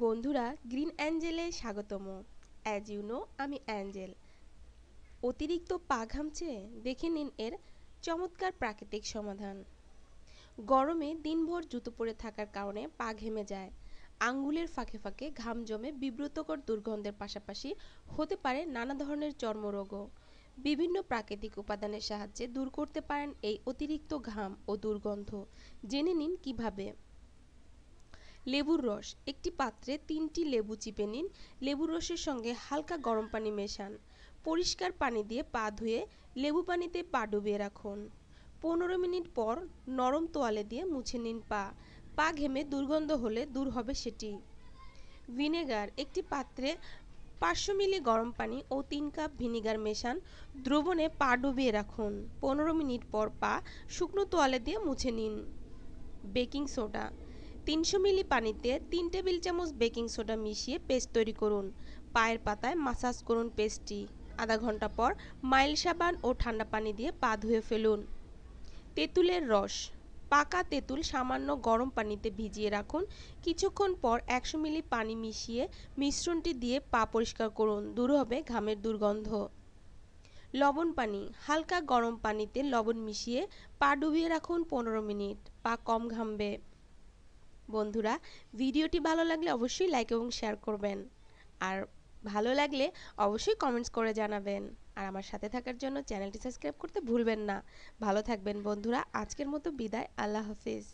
বন্ধুরা, গ্রিন অ্যাঞ্জেলে স্বাগতম। অ্যাজ ইউ নো আমি অ্যাঞ্জেল। অতিরিক্ত পা ঘামছে? দেখে নিন এর চমৎকার প্রাকৃতিক সমাধান। গরমে দিনভর জুতো পরে থাকার কারণে পা ঘেমে যায়। আঙ্গুলের ফাঁকে ফাঁকে ঘাম জমে বিব্রতকর দুর্গন্ধের পাশাপাশি হতে পারে নানা ধরনের চর্মরোগও। বিভিন্ন প্রাকৃতিক উপাদানের সাহায্যে দূর করতে পারেন এই অতিরিক্ত ঘাম ও দুর্গন্ধ। জেনে নিন কীভাবে। লেবুর রস। একটি পাত্রে তিনটি লেবু চিপে নিন। লেবুর রসের সঙ্গে হালকা গরম পানি মেশান। পরিষ্কার পানি দিয়ে পা ধুয়ে লেবু পানিতে পা ডুবিয়ে রাখুন। পনেরো মিনিট পর নরম তোয়ালে দিয়ে মুছে নিন পা। পা ঘেমে দুর্গন্ধ হলে দূর হবে সেটি। ভিনেগার। একটি পাত্রে পাঁচশো মিলি গরম পানি ও তিন কাপ ভিনিগার মেশান। দ্রবণে পা ডুবিয়ে রাখুন। পনেরো মিনিট পর পা শুকনো তোয়ালে দিয়ে মুছে নিন। Baking soda. তিনশো মিলি পানিতে তিন টেবিল চামচ বেকিং সোডা মিশিয়ে পেস্ট তৈরি করুন। পায়ের পাতায় মাসাজ করুন পেস্টটি। আধা ঘণ্টা পর মাইল সাবান ও ঠান্ডা পানি দিয়ে পা ধুয়ে ফেলুন। তেঁতুলের রস। পাকা তেঁতুল সামান্য গরম পানিতে ভিজিয়ে রাখুন। কিছুক্ষণ পর একশো মিলি পানি মিশিয়ে মিশ্রণটি দিয়ে পা পরিষ্কার করুন। দূর হবে ঘামের দুর্গন্ধ। লবণ পানি। হালকা গরম পানিতে লবণ মিশিয়ে পা ডুবিয়ে রাখুন পনেরো মিনিট। পা কম ঘামবে। বন্ধুরা, ভিডিওটি ভালো লাগলে অবশ্যই লাইক এবং শেয়ার করবেন। আর ভালো লাগলে অবশ্যই কমেন্টস করে জানাবেন। আর আমার সাথে থাকার জন্য চ্যানেলটি সাবস্ক্রাইব করতে ভুলবেন না। ভালো থাকবেন বন্ধুরা, আজকের মতো বিদায়, আল্লাহ হাফিজ।